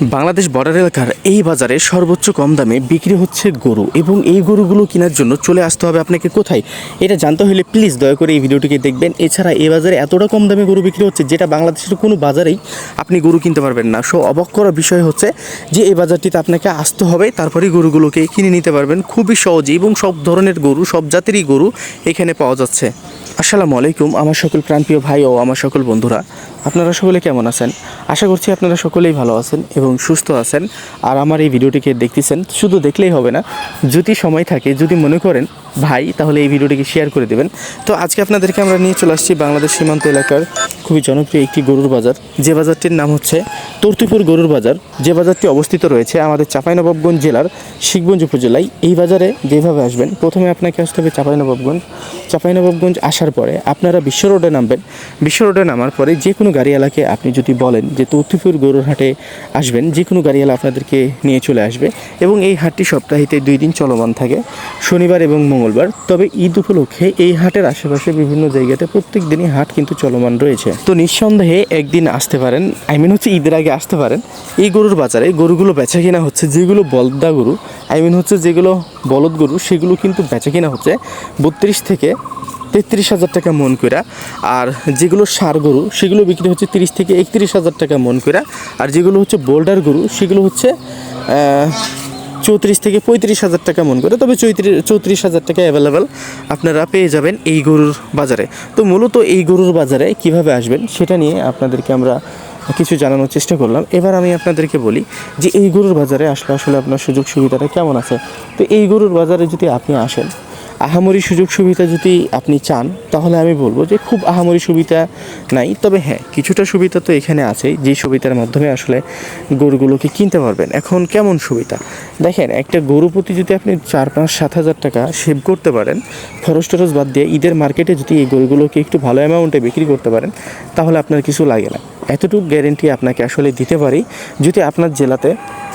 Bangladesh border এলাকার এই বাজারে সর্বোচ্চ কম দামে বিক্রি হচ্ছে গরু এবং এই গরুগুলো কেনার জন্য চলে আসতে হবে আপনাকে কোথায়? এটা জানতে হলে প্লিজ দয়া করে এই ভিডিওটিকে দেখবেন। এছাড়া এই বাজারে এতটা কম দামে গরু বিক্রি হচ্ছে যেটা বাংলাদেশের কোনো বাজারেই আপনি গরু কিনতে পারবেন না। সো অবাক করা বিষয় হচ্ছে যে এই বাজারটিতে আপনাকে আসতে হবে তারপরেই গরুগুলোকে কিনে নিতে পারবেন। খুবই সহজে এবং সব ধরনের গরু, সব জাতেরই গরু এখানে পাওয়া যাচ্ছে। আসসালামু আলাইকুম, আমার সকল প্রাণপ্রিয় ভাই ও আমার সকল বন্ধুরা। আপনারা সকলে কেমন আছেন? আশা করছি আপনারা সকলেই ভালো আছেন এবং সুস্থ আছেন। আর আমার এই ভিডিওটিকে দেখতেছেন, শুধু দেখলেই হবে না, যদি সময় থাকে, যদি মনে করেন, ভাই, তাহলে এই ভিডিওটিকে শেয়ার করে দেবেন। তো আজকে আপনাদেরকে আমরা নিয়ে চলে আসছি বাংলাদেশ সীমান্ত এলাকার খুবই জনপ্রিয় একটি গরুর বাজার। যে বাজারটির নাম হচ্ছে তর্তিপুর গরুর বাজার। যে বাজারটি অবস্থিত রয়েছে আমাদের চাঁপাইনবাবগঞ্জ জেলার শিখগঞ্জ উপজেলায়। এই বাজারে যেভাবে আসবেন, প্রথমে আপনাকে আসতে হবে চাঁপাইনবাবগঞ্জ। চাঁপাইনবাবগঞ্জ আসার পরে আপনারা বিশ্ব রোডে নামবেন। বিশ্ব রোডে নামার পরে যে কোনো গাড়িওয়ালাকে আপনি যদি বলেন যে তৌতিপুর গরুর হাটে আসবেন যে কোনো গাড়িওয়ালা আপনাদেরকে নিয়ে চলে আসবে এবং এই হাটটি সপ্তাহিতে দুই দিন চলমান থাকে, শনিবার এবং মঙ্গলবার। তবে ঈদ উপলক্ষে এই হাটের আশেপাশে বিভিন্ন জায়গাতে প্রত্যেক দিনই হাট কিন্তু চলমান রয়েছে। তো নিঃসন্দেহে একদিন আসতে পারেন আই মিন হচ্ছে ঈদের আগে আসতে পারেন। এই গরুর বাজারে গরুগুলো বেচা কিনা হচ্ছে যেগুলো বলদা গরু আই মিন হচ্ছে যেগুলো বলদ গরু, সেগুলো কিন্তু বেচা কিনা হচ্ছে বত্রিশ থেকে তেত্রিশ হাজার টাকা মন কইরা। আর যেগুলো সার গরু, সেগুলো বিক্রি হচ্ছে তিরিশ থেকে একত্রিশ হাজার টাকা মন কইরা। আর যেগুলো হচ্ছে বোল্ডার গরু, সেগুলো হচ্ছে চৌত্রিশ থেকে পঁয়ত্রিশ হাজার টাকা মন করে তবে চৌত্রিশ চৌত্রিশ হাজার টাকা অ্যাভেলেবেল আপনারা পেয়ে যাবেন এই গরুর বাজারে। তো মূলত এই গরুর বাজারে কীভাবে আসবেন, সেটা নিয়ে আপনাদেরকে আমরা কিছু জানানোর চেষ্টা করলাম। এবার আমি আপনাদেরকে বলি যে এই গরুর বাজারে আসলে আসলে আপনার সুযোগ সুবিধাটা কেমন আছে? তো এই গরুর বাজারে যদি আপনি আসেন আহামরি সুযোগ সুবিধা যদি আপনি চান, তাহলে আমি বলব যে খুব আহামরি সুবিধা নাই। তবে হ্যাঁ কিছুটা সুবিধা তো এখানে আছে যে সুবিধার মাধ্যমে আসলে গরুগুলোকে কিনতে পারবেন। এখন কেমন সুবিধা? দেখেন, একটা গরু প্রতি যদি আপনি চার, পাঁচ, সাত হাজার টাকা সেভ করতে পারেন, খরচ টরচ বাদ দিয়ে ঈদের মার্কেটে যদি এই গরুগুলোকে একটু ভালো অ্যামাউন্টে বিক্রি করতে পারেন, তাহলে আপনার কিছু লাগে না। এতটুকু গ্যারেন্টি আপনাকে আসলে দিতে পারি, যদি আপনার জেলাতে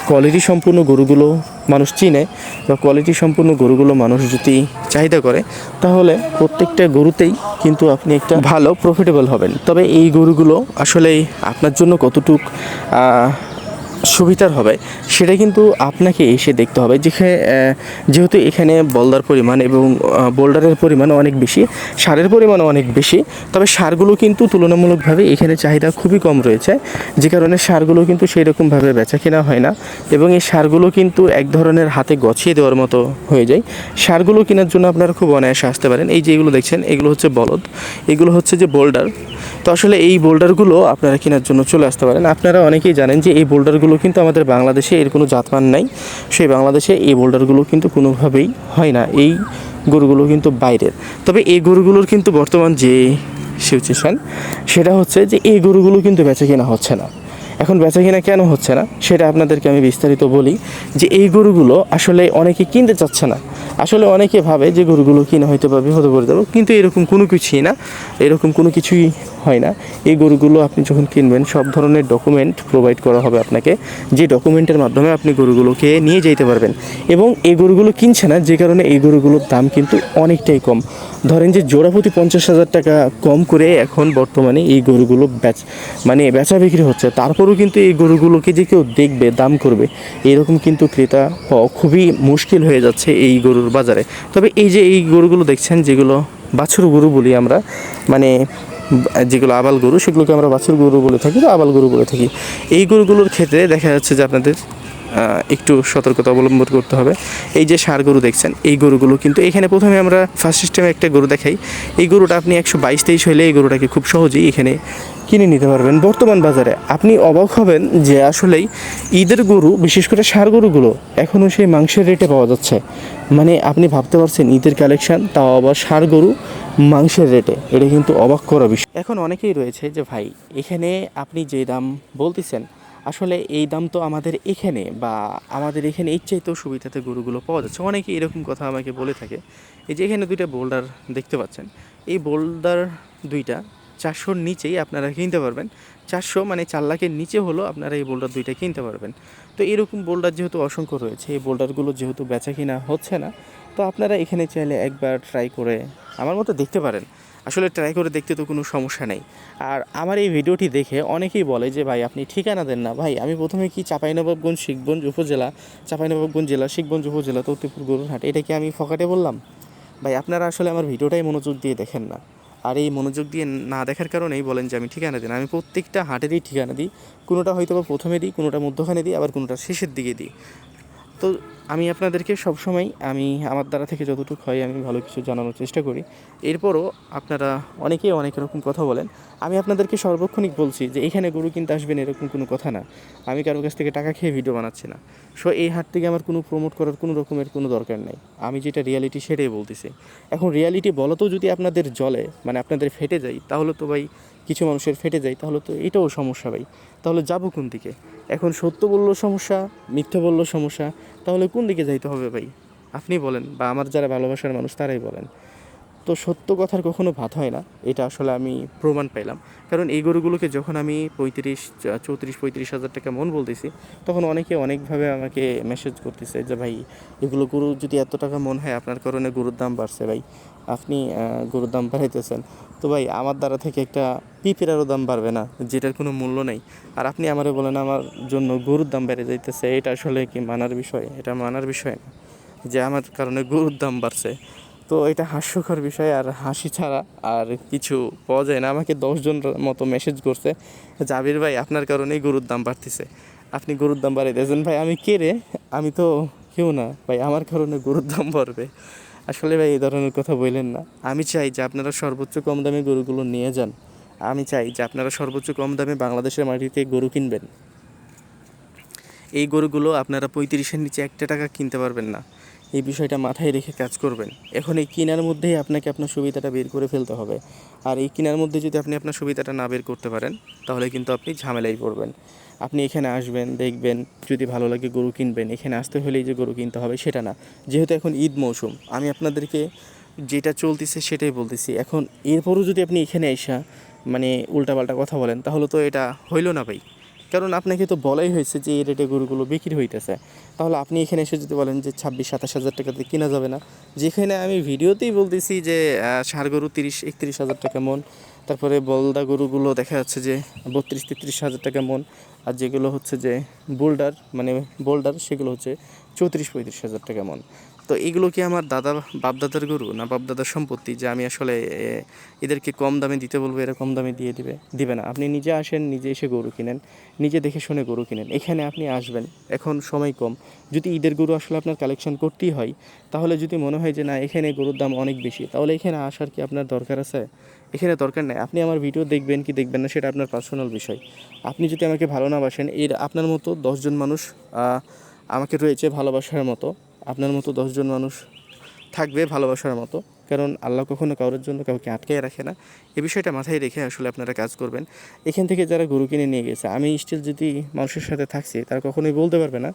কোয়ালিটি সম্পূর্ণ গরুগুলো মানুষ চিনে বা কোয়ালিটি সম্পূর্ণ গরুগুলো মানুষ যদি চাহিদা করে, তাহলে প্রত্যেকটা গরুতেই কিন্তু আপনি একটা ভালো প্রফিটেবল হবেন। তবে এই গরুগুলো আসলে আপনার জন্য কতটুক সুবিধার হবে, সেটা কিন্তু আপনাকে এসে দেখতে হবে। যেখানে যেহেতু এখানে বলদার পরিমাণ এবং বোল্ডারের পরিমাণ অনেক বেশি, সারের পরিমাণও অনেক বেশি, তবে সারগুলো কিন্তু তুলনামূলকভাবে এখানে চাহিদা খুবই কম রয়েছে, যে কারণে সারগুলো কিন্তু সেই রকমভাবে বেচা কেনা হয় না এবং এই সারগুলো কিন্তু এক ধরনের হাতে গছিয়ে দেওয়ার মতো হয়ে যায়। সারগুলো কেনার জন্য আপনারা খুব অনায়াসে আসতে পারেন। এই যে এগুলো দেখছেন, এগুলো হচ্ছে বলদ, এগুলো হচ্ছে যে বোল্ডার। তো আসলে এই বোল্ডারগুলো আপনারা কেনার জন্য চলে আসতে পারেন। আপনারা অনেকেই জানেন যে এই বোল্ডারগুলো কিন্তু আমাদের বাংলাদেশে এর কোনো জাতমান নাই। সেই বাংলাদেশে এই বোল্ডারগুলো কিন্তু কোনোভাবেই হয় না। এই গরুগুলো কিন্তু বাইরের। তবে এই গরুগুলোর কিন্তু বর্তমান যে সিচুয়েশান সেটা হচ্ছে যে এই গরুগুলো কিন্তু বেচা কেনা হচ্ছে না। এখন বেচা কিনা কেন হচ্ছে না? সেটা আপনাদেরকে আমি বিস্তারিত বলি যে এই গরুগুলো আসলে অনেকে কিনতে চাচ্ছে না। আসলে অনেকে ভাবে যে গরুগুলো কিনা হয়তো বা বিপদে পড়ে যাব, কিন্তু এরকম কোনো কিছুই না। এরকম কোনো কিছুই হয় না। এই গরুগুলো আপনি যখন কিনবেন, সব ধরনের ডকুমেন্ট প্রোভাইড করা হবে আপনাকে। যে ডকুমেন্টের মাধ্যমে আপনি গরুগুলোকে নিয়ে যেতে পারবেন। এবং এই গরুগুলো কিনছে না, যে কারণে এই গরুগুলোর দাম কিন্তু অনেকটাই কম। ধরেন যে জোড়া প্রতি পঞ্চাশ হাজার টাকা কম করে এখন বর্তমানে এই গরুগুলো বেচ মানে বেচা বিক্রি হচ্ছে। তারপরেও কিন্তু এই গরুগুলোকে যে কেউ দেখবে, দাম করবে, এরকম কিন্তু ক্রেতা পাওয়া খুবই মুশকিল হয়ে যাচ্ছে এই গরুর বাজারে। তবে এই যে এই গরুগুলো দেখছেন, যেগুলো বাছুর গরু বলি আমরা মানে যেগুলো আবাল গরু, সেগুলোকে আমরা বাছুর গরু বলে থাকি বা আবাল গরু বলে থাকি। এই গরুগুলোর ক্ষেত্রে দেখা যাচ্ছে যে আপনাদের একটু সতর্কতা অবলম্বন করতে হবে। এই যে সার গরু দেখছেন, এই গরুগুলো কিন্তু এখানে প্রথমে আমরা ফার্স্ট সিস্টেমে একটা গরু দেখাই। এই গরুটা আপনি একশো বাইশ তেইশ হলে এই গরুটাকে খুব সহজেই এখানে কিনে নিতে পারবেন। বর্তমান বাজারে আপনি অবাক হবেন যে আসলেই ঈদের গরু, বিশেষ করে সার গরুগুলো এখনও সেই মাংসের রেটে পাওয়া যাচ্ছে। মানে আপনি ভাবতে পারছেন ঈদের কালেকশন তাও আবার সার গরু মাংসের রেটে এটা কিন্তু অবাক করা বিষয়। এখন অনেকেই রয়েছে যে, ভাই, এখানে আপনি যে দাম বলতেছেন আসলে এই দাম তো আমাদের এখানে বা আমাদের এখানে এর চাইতেও সুবিধাতে গরুগুলো পাওয়া যাচ্ছে। অনেকে এরকম কথা আমাকে বলে থাকে। এই যে এখানে দুইটা বোল্ডার দেখতে পাচ্ছেন। এই বোল্ডার দুইটা চারশোর নিচেই আপনারা কিনতে পারবেন। চারশো মানে চার লাখের নিচে হলো আপনারা এই বোল্ডার দুইটা কিনতে পারবেন। তো এরকম বোল্ডার যেহেতু অসংখ্য রয়েছে, এই বোল্ডারগুলো যেহেতু বেচা কিনা হচ্ছে না, তো আপনারা এখানে চাইলে একবার ট্রাই করে আমার মতো দেখতে পারেন। আসলে ট্রাই করে দেখতে তো কোনো সমস্যা নেই। আর আমার এই ভিডিওটি দেখে অনেকেই বলে যে, ভাই, আপনি ঠিকানা দেন না। ভাই, আমি প্রথমে কি চাঁপাইনবাবগঞ্জ, শিখগঞ্জ উপজেলা, চাঁপাইনবাবগঞ্জ জেলা, শিখগঞ্জ উপজেলা, তৌতিপুর, গরুরহাট, এটা কি আমি ফকাটে বললাম? ভাই, আপনারা আসলে আমার ভিডিওটাই মনোযোগ দিয়ে দেখেন না। আর এই মনোযোগ দিয়ে না দেখার কারণেই বলেন যে, আমি ঠিকানা দিন আমি প্রত্যেকটা হাটেরই ঠিকানা দিই। কোনোটা হয়তো বা প্রথমে দিই, কোনোটা মধ্যখানে দিই, আবার কোনোটা শেষের দিকে দিই। তো আমি আপনাদেরকে সবসময় আমি আমার দ্বারা থেকে যতটুকু হয় আমি ভালো কিছু জানানোর চেষ্টা করি। এরপরও আপনারা অনেকেই অনেক রকম কথা বলেন। আমি আপনাদেরকে সর্বক্ষণিক বলছি যে এখানে গরু কিনতে আসবেন এরকম কোনো কথা না। আমি কারও কাছ থেকে টাকা খেয়ে ভিডিও বানাচ্ছি না। সো এই হাট থেকে আমার কোনো প্রমোট করার কোনো রকমের কোনো দরকার নেই। আমি যেটা রিয়ালিটি সেটাই বলতেছি। এখন রিয়ালিটি বলতেও যদি আপনাদের জলে মানে আপনাদের ফেটে যায়, তাহলে তো ভাই কিছু মানুষের ফেটে যায়, তাহলে তো এটাও সমস্যা ভাই। তাহলে যাব কোন দিকে? এখন সত্য বলল সমস্যা, মিথ্যে বলল সমস্যা, তাহলে কোন দিকে যাইতে হবে ভাই? আপনি বলেন, বা আমার যারা ভালোবাসার মানুষ তারাই বলেন। তো সত্য কথার কখনো ভাত হয় না, এটা আসলে আমি প্রমাণ পাইলাম। কারণ এই গরুগুলোকে যখন আমি পঁয়ত্রিশ চৌত্রিশ, পঁয়ত্রিশ হাজার টাকা মন বলতেছি, তখন অনেকে অনেকভাবে আমাকে মেসেজ করতেছে যে, ভাই, এগুলো গরু যদি এত টাকা মন হয়, আপনার কারণে গরুর দাম বাড়ছে ভাই। আপনি গরুর দাম বাড়াইতেছেন। তো ভাই, আমার দ্বারা থেকে একটা পিঁপড়ারও দাম বাড়বে না, যেটার কোনো মূল্য নেই। আর আপনি আমারে বলেন, আমার জন্য গরুর দাম বেড়ে যাইতেছে, এটা আসলে কি মানার বিষয়? এটা মানার বিষয় না, যে আমার কারণে গরুর দাম বাড়ছে। তো এটা হাস্যকর বিষয়, আর হাসি ছাড়া আর কিছু পাওয়া যায় না। আমাকে দশজন মতো মেসেজ করছে, জাবির ভাই, আপনার কারণেই গরুর দাম বাড়তেছে। আপনি গরুর দাম বাড়াই দিয়েছেন ভাই, আমি কে রে? আমি তো কেউ না। ভাই, আমার কারণে গরুর দাম বাড়বে। আসলে ভাই, এই ধরনের কথা বললেন না। আমি চাই যে আপনারা সর্বোচ্চ কম দামে গরুগুলো নিয়ে যান। আমি চাই যে আপনারা সর্বোচ্চ কম দামে বাংলাদেশের মাটিতে গরু কিনবেন। এই গরুগুলো আপনারা পঁয়ত্রিশের নিচে একটা টাকা কিনতে পারবেন না। এই বিষয়টা মাথায় রেখে কাজ করবেন। এখন এই কেনার মধ্যেই আপনাকে আপনার সুবিধাটা বের করে ফেলতে হবে। আর এই কেনার মধ্যে যদি আপনি আপনার সুবিধাটা না বের করতে পারেন, তাহলে কিন্তু আপনি ঝামেলায় পড়বেন। আপনি এখানে আসবেন, দেখবেন, যদি ভালো লাগে গরু কিনবেন। এখানে আসতে হলেই যে গরু কিনতে হবে সেটা না। যেহেতু এখন ঈদ মৌসুম, আমি আপনাদেরকে যেটা চলতেছে সেটাই বলতেছি। এখন এরপরও যদি আপনি এখানে এসা মানে উল্টাপাল্টা কথা বলেন, তাহলে তো এটা হইল না ভাই। কারণ আপনাকে তো বলাই হয়েছে যে এই রেটে গরুগুলো বিক্রি হইতেছে। তাহলে আপনি এখানে এসে যদি বলেন যে ছাব্বিশ, সাতাশ হাজার টাকাতে কেনা যাবে না। যেখানে আমি ভিডিওতেই বলতেছি যে ষাঁড় গরু তিরিশ, একত্রিশ হাজার টাকা মন। তারপরে বলদা গরুগুলো দেখা যাচ্ছে যে, বত্রিশ, তেত্রিশ হাজার টাকা মন। আর যেগুলো হচ্ছে যে, বোল্ডার মানে বোল্ডার, সেগুলো হচ্ছে চৌত্রিশ, পঁয়ত্রিশ হাজার টাকা মন। তো এগুলো কি আমার দাদা বাপদাদার গরু না বাপদাদার সম্পত্তি যে আমি আসলে এদেরকে কম দামে দিতে বলব, এরা কম দামে দিয়ে দিবে দিবে না। আপনি নিজে আসেন, নিজে এসে গরু কিনেন, নিজে দেখে শুনে গরু কিনেন। এখানে আপনি আসবেন, এখন সময় কম। যদি ঈদের গরু আসলে আপনার কালেকশন করতেই হয়, তাহলে যদি মনে হয় যে না, এখানে গরুর দাম অনেক বেশি, তাহলে এখানে আসার কি আপনার দরকার আছে? এখানে দরকার নেই। আপনি আমার ভিডিও দেখবেন কি দেখবেন না, সেটা আপনার পার্সোনাল বিষয়। আপনি যদি আমাকে ভালো না বাসেন, এর আপনার মতো দশজন মানুষ আমাকে রয়েছে ভালোবাসার মতো। আপনার মতো দশজন মানুষ থাকবে ভালোবাসার মতো। কারণ আল্লাহ কখনো কারোর জন্য কাউকে আটকে রাখে না। এ বিষয়টা মাথায় রেখে আসলে আপনারা কাজ করবেন। এখান থেকে যারা গরু কিনে নিয়ে গেছে, আমি স্টিল যদি মানুষের সাথে থাকছি, তারা কখনোই বলতে পারবে না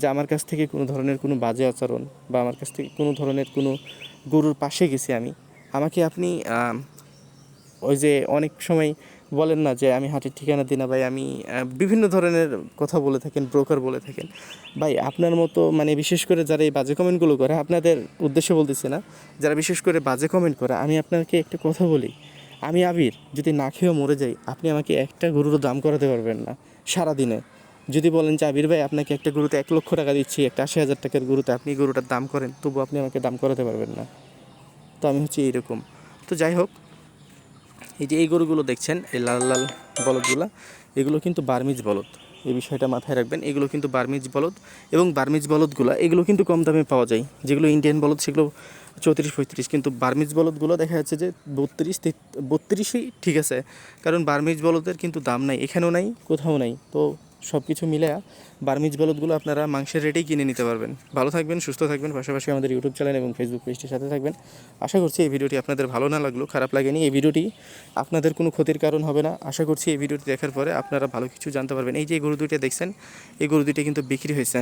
যে আমার কাছ থেকে কোনো ধরনের কোনো বাজে আচরণ বা আমার কাছ থেকে কোনো ধরনের কোনো গরুর পাশে গেছি আমি। আমাকে আপনি ওই যে অনেক সময় বলেন না যে আমি হাটের ঠিকানা দিই না ভাই, আমি বিভিন্ন ধরনের কথা বলে থাকেন ব্রোকার বলে থাকেন। ভাই, আপনার মতো মানে বিশেষ করে যারা এই বাজে কমেন্টগুলো করে, আপনাদের উদ্দেশ্যে বলতেছি না, যারা বিশেষ করে বাজে কমেন্ট করে, আমি আপনাকে একটা কথা বলি। আমি আবির, যদি না খেয়েও মরে যাই, আপনি আমাকে একটা গরুর দাম করাতে পারবেন না, সারাদিনে। যদি বলেন যে, আবির ভাই, আপনাকে একটা গরুতে এক লক্ষ টাকা দিচ্ছি, একটা আশি হাজার টাকার গরুতে আপনি গরুটার দাম করেন তবু আপনি আমাকে দাম করাতে পারবেন না। তো আমি হচ্ছে এইরকম। তো যাই হোক এই যে এই গরুগুলো দেখছেন, এই লাল লাল বলদগুলো, এগুলো কিন্তু বার্মিজ বলদ। এই বিষয়টা মাথায় রাখবেন, এগুলো কিন্তু বার্মিজ বলদ এবং বার্মিজ বলদগুলো, এগুলো কিন্তু কম দামে পাওয়া যায়। যেগুলো ইন্ডিয়ান বলদ, সেগুলো চৌত্রিশ, পঁয়ত্রিশ, কিন্তু বার্মিজ বলদগুলো দেখা যাচ্ছে যে বত্রিশ বত্রিশই ঠিক আছে, কারণ বার্মিজ বলদের কিন্তু দাম নাই, এখানেও নাই, কোথাও নাই। তো সব কিছু মিলে বার্মিজ বলদগুলো আপনারা মাংসের রেটেই কিনে নিতে পারবেন। ভালো থাকবেন, সুস্থ থাকবেন, পাশাপাশি আমাদের ইউটিউব চ্যানেল এবং ফেসবুক পেজটির সাথে থাকবেন। আশা করছি এই ভিডিওটি আপনাদের ভালো না লাগল, খারাপ লাগেনি। এই ভিডিওটি আপনাদের কোনো ক্ষতির কারণ হবে না। আশা করছি এই ভিডিওটি দেখার পরে আপনারা ভালো কিছু জানতে পারবেন। এই যে গরু দুইটা দেখছেন, এই গরু দুইটা কিন্তু বিক্রি হয়েছে।